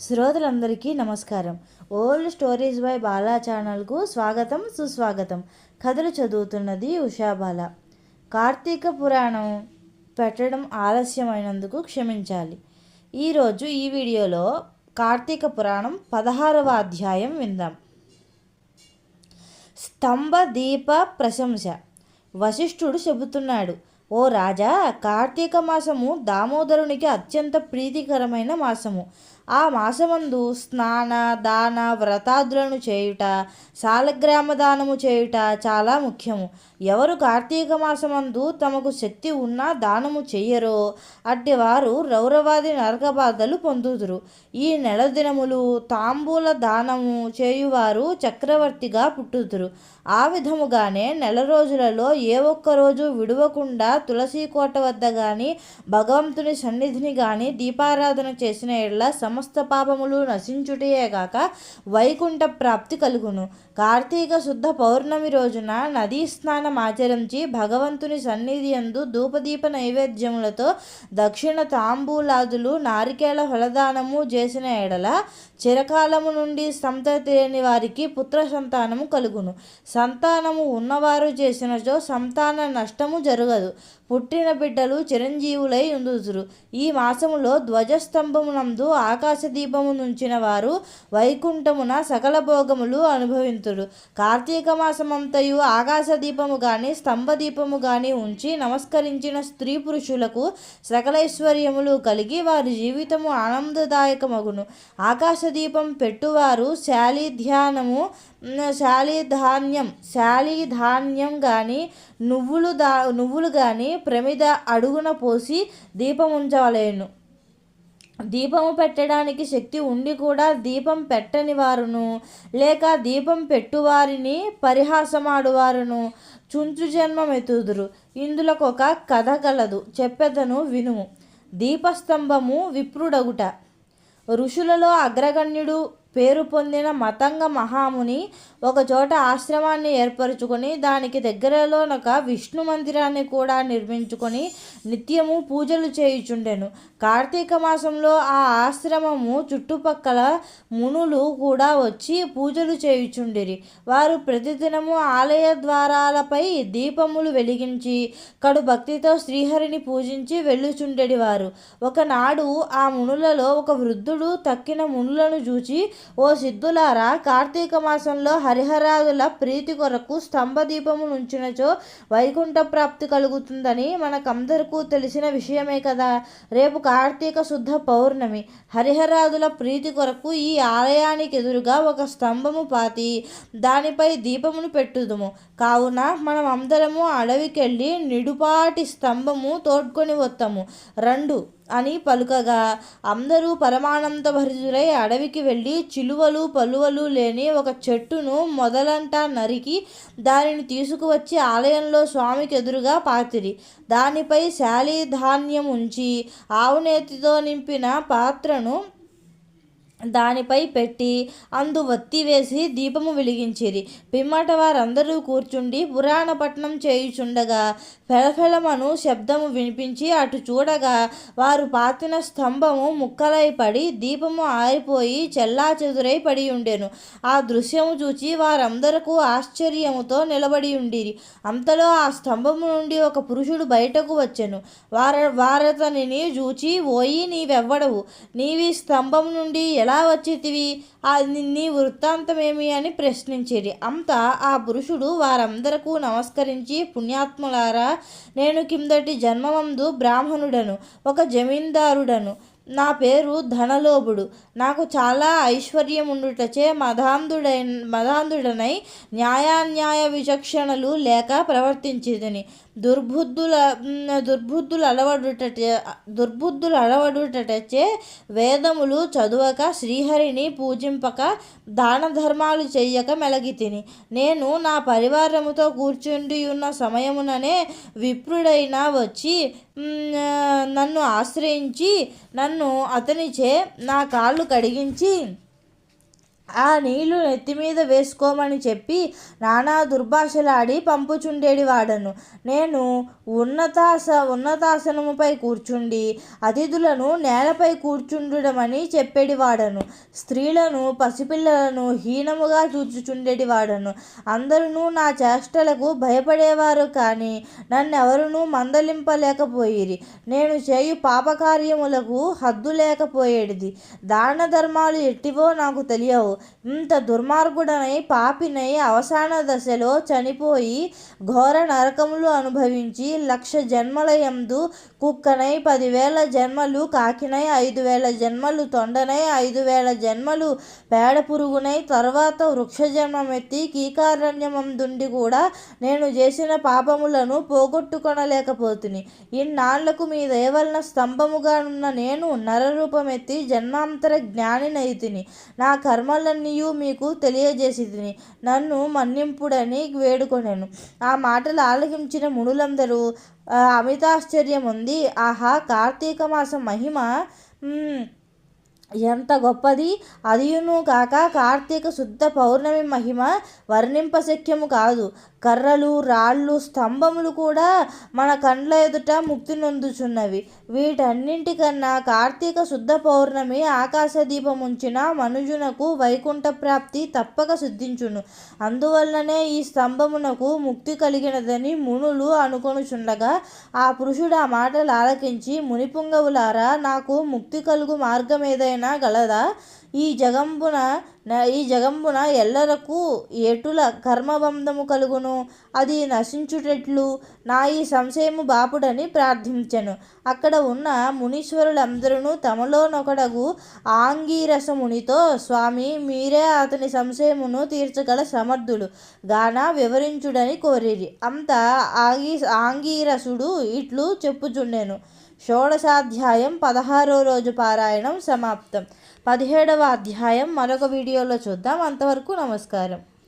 శ్రోతలందరికీ నమస్కారం. Old stories by Bala ఛానల్కు స్వాగతం సుస్వాగతం. కథలు చదువుతున్నది ఉషాబాల కార్తీక పురాణం పెట్టడం ఆలస్యమైనందుకు క్షమించాలి. ఈరోజు ఈ వీడియోలో కార్తీక పురాణం పదహారవ అధ్యాయం విందాం. స్తంభ దీప ప్రశంస. వశిష్ఠుడు చెబుతున్నాడు ఓ రాజా కార్తీక మాసము దామోదరునికి అత్యంత ప్రీతికరమైన మాసము. ఆ మాసమందు స్నాన దాన వ్రతాదులను చేయుట సాలగ్రామ దానము చేయుట చాలా ముఖ్యము. ఎవరు కార్తీక మాసమందు తమకు శక్తి ఉన్నా దానము చెయ్యరో అట్టివారు రౌరవాది నరకబాధలు పొందుదురు. ఈ నెల దినములు తాంబూల దానము చేయువారు చక్రవర్తిగా పుట్టుదురు. ఆ విధముగానే నెల రోజులలో ఏ ఒక్క రోజు విడవకుండా తులసి కోట వద్ద గాని భగవంతుని సన్నిధిని గాని దీపారాధన చేసిన ఎడ్ల సమస్త పాపములు నశించుటయే గాక వైకుంఠ ప్రాప్తి కలుగును. కార్తీక శుద్ధ పౌర్ణమి రోజున నదీ స్నానం ఆచరించి భగవంతుని సన్నిధి యందు ధూపదీప నైవేద్యములతో దక్షిణ తాంబూలాదులు నారికేళ ఫలదానము చేసిన ఎడల చిరకాలము నుండి సంతతి లేని వారికి పుత్ర సంతానము కలుగును. సంతానము ఉన్నవారు చేసినచో సంతాన నష్టము జరగదు. పుట్టిన బిడ్డలు చిరంజీవులై ఉందుదురు ఈ మాసములో ధ్వజస్తంభమునందు ఆకాశ దీపము నుంచిన వారు వైకుంఠమున సకల భోగములు అనుభవింతురు. కార్తీక మాసమంతయు ఆకాశ దీపము గాని స్తంభ దీపము గాని ఉంచి నమస్కరించిన స్త్రీ పురుషులకు సకలైశ్వర్యములు కలిగి వారి జీవితము ఆనందదాయకమగును. ఆకాశ దీపం పెట్టువారు శాలిధ్యానము శాలిధాన్యం శాలిధాన్యం కానీ నువ్వులు దా నువ్వులు కానీ ప్రమిద అడుగున పోసి దీపం ఉంచవలేను. దీపము పెట్టడానికి శక్తి ఉండి కూడా దీపం పెట్టని వారును లేక దీపం పెట్టువారిని పరిహాసమాడువారును చుంచు జన్మమెతుదురు. ఇందులోకి ఒక కథ కలదు చెప్పెదను వినుము. దీపస్తంభము విప్రుడగుట. ఋషులలో అగ్రగణ్యుడు పేరు పొందిన మతంగ మహాముని ఒకచోట ఆశ్రమాన్ని ఏర్పరచుకొని దానికి దగ్గరలోనొక విష్ణు మందిరాన్ని కూడా నిర్మించుకొని నిత్యము పూజలు చేయుచుండెను. కార్తీక మాసంలో ఆ ఆశ్రమము చుట్టుపక్కల మునులు కూడా వచ్చి పూజలు చేయుచుండిరి. వారు ప్రతిదినము ఆలయ ద్వారాలపై దీపములు వెలిగించి కడు భక్తితో శ్రీహరిని పూజించి వెళ్ళుచుండెడి వారు ఒకనాడు ఆ మునులలో ఒక వృద్ధుడు తక్కిన మునులను చూచి ఓ సిద్ధులారా కార్తీక మాసంలో హరిహరాదుల ప్రీతి కొరకు స్తంభదీపము నుంచినచో వైకుంఠ ప్రాప్తి కలుగుతుందని మనకందరికీ తెలిసిన విషయమే కదా. రేపు కార్తీక శుద్ధ పౌర్ణమి. హరిహరాదుల ప్రీతి కొరకు ఈ ఆలయానికి ఎదురుగా ఒక స్తంభము పాతి దానిపై దీపమును పెట్టుదుము. కావున మనం అందరము అడవికెళ్ళి నిడుపాటి స్తంభము తోడ్కొని వస్తాము రెండు. అని పలుకగా. అందరూ పరమానంద భరితులై అడవికి వెళ్ళి చిలువలు పలువలు లేని ఒక చెట్టును మొదలంట నరికి దానిని తీసుకువచ్చి ఆలయంలో స్వామికి ఎదురుగా పాతిరి. దానిపై శాలి ధాన్యం ఉంచి ఆవునేతితో నింపిన పాత్రను దానిపై పెట్టి అందు వత్తి వేసి దీపము వెలిగించిరి. పిమ్మట వారందరూ కూర్చుండి పురాణ పట్టణం చేయుచుండగా ఫెలఫెలమను శబ్దము వినిపించి అటు చూడగా వారు పాతిన స్తంభము ముక్కలై పడి దీపము ఆరిపోయి చెల్లా చెదురై పడి ఉండెను ఆ దృశ్యము చూచి వారందరకు ఆశ్చర్యముతో నిలబడి ఉండిరి అంతలో ఆ స్తంభము నుండి ఒక పురుషుడు బయటకు వచ్చెను. వార వారతనిని చూచి ఓయి నీవెవ్వడవు. నీవి స్తంభం నుండి ఎలా వచ్చితివి నీ వృత్తాంతమేమి అని ప్రశ్నించిరి అంతా ఆ పురుషుడు వారందరకు నమస్కరించి పుణ్యాత్ములారా నేను కిందటి జన్మమందు బ్రాహ్మణుడను ఒక జమీందారుడను నా పేరు ధనలోభుడు నాకు చాలా ఐశ్వర్యం ఉండుటచే మదాంధుడై మదాంధుడనై న్యాయాన్యాయ విచక్షణలు లేక ప్రవర్తించేదని దుర్బుద్ధుల దుర్బుద్ధులు అలవడుట దుర్బుద్ధులు అలవడుటచే వేదములు చదువక శ్రీహరిని పూజింపక దాన ధర్మాలు చెయ్యక మెలగి తిని నేను నా పరివారముతో కూర్చుండి ఉన్న సమయముననే విప్రుడైన వచ్చి నన్ను ఆశ్రయించి నన్ను అతనిచే నా కాళ్ళు కడిగించి ఆ నీళ్ళు నెత్తిమీద వేసుకోమని చెప్పి నానా దుర్భాషలాడి పంపుచుండేడి వాడను. నేను ఉన్నతాస ఉన్నతాసనముపై కూర్చుండి అతిథులను నేలపై కూర్చుండమని చెప్పేడి వాడను. స్త్రీలను పసిపిల్లలను హీనముగా చూచుచుండేటి వాడను. అందరూ నా చేష్టలకు భయపడేవారు కానీ నన్నెవరునూ మందలింపలేకపోయిరి. నేను చేయు పాపకార్యములకు హద్దు లేకపోయేది దాన ధర్మాలు ఎట్టివో నాకు తెలియవు. ఇంత దుర్మార్గుడనై పాపినై అవసాన దశలో చనిపోయి ఘోర నరకములు అనుభవించి లక్ష జన్మలయందు కుక్కనై పదివేల జన్మలు కాకినై ఐదు వేల జన్మలు తొండనై ఐదు వేల జన్మలు పేడ పురుగునై తర్వాత వృక్ష జన్మమెత్తి కీకారణ్యమందుండి కూడా నేను చేసిన పాపములను పోగొట్టుకొనలేకపోతుని. ఇన్నాళ్ళకు మీ దయవలన స్తంభముగా ఉన్న నేను నరరూపమెత్తి జన్మాంతర జ్ఞానినైతిని. నా కర్మల కర్మలన్నీయు మీకు తెలియజేసిదిని నన్ను మన్నింపుడని వేడుకొనెను. ఆ మాటలు ఆలకించిన మునులందరూ అమితాశ్చర్యం ఉంది ఆహా కార్తీక మాసం మహిమ ఎంత గొప్పది. అదియును కాక కార్తీక శుద్ధ పౌర్ణమి మహిమ వర్ణింపశక్యము కాదు. కర్రలు రాళ్ళు స్తంభములు కూడా మన కండ్ల ఎదుట ముక్తి నొందుచున్నవి. వీటన్నింటికన్నా కార్తీక శుద్ధ పౌర్ణమి ఆకాశ దీపముంచిన మనుజునకు వైకుంఠ ప్రాప్తి తప్పక సిద్ధించును. అందువల్లనే ఈ స్తంభమునకు ముక్తి కలిగినదని మునులు అనుకొనుచుండగా ఆ పురుషుడు ఆ మాటలు ఆలకించి మునిపుంగవులారా నాకు ముక్తి కలుగు మార్గం ఏదైనా గలదా? ఈ జగంబున ఈ జగంబున ఎల్లరకు ఎటుల కర్మబంధము కలుగును. అది నశించుటెట్లు. నా ఈ సంశయము బాపుడని ప్రార్థించెను. అక్కడ ఉన్న మునీశ్వరులందరూ తమలోనొకడగు ఆంగీరసమునితో స్వామి మీరే అతని సంశయమును తీర్చగల సమర్థులు. గాన వివరించుడని కోరిరి అంత ఆగి ఆంగీరసుడు ఇట్లు చెప్పుచుండెను. షోడశాధ్యాయం పదహారో రోజు పారాయణం సమాప్తం. పదిహేడవ అధ్యాయం మరొక వీడియోలో చూద్దాం. అంతవరకు నమస్కారం.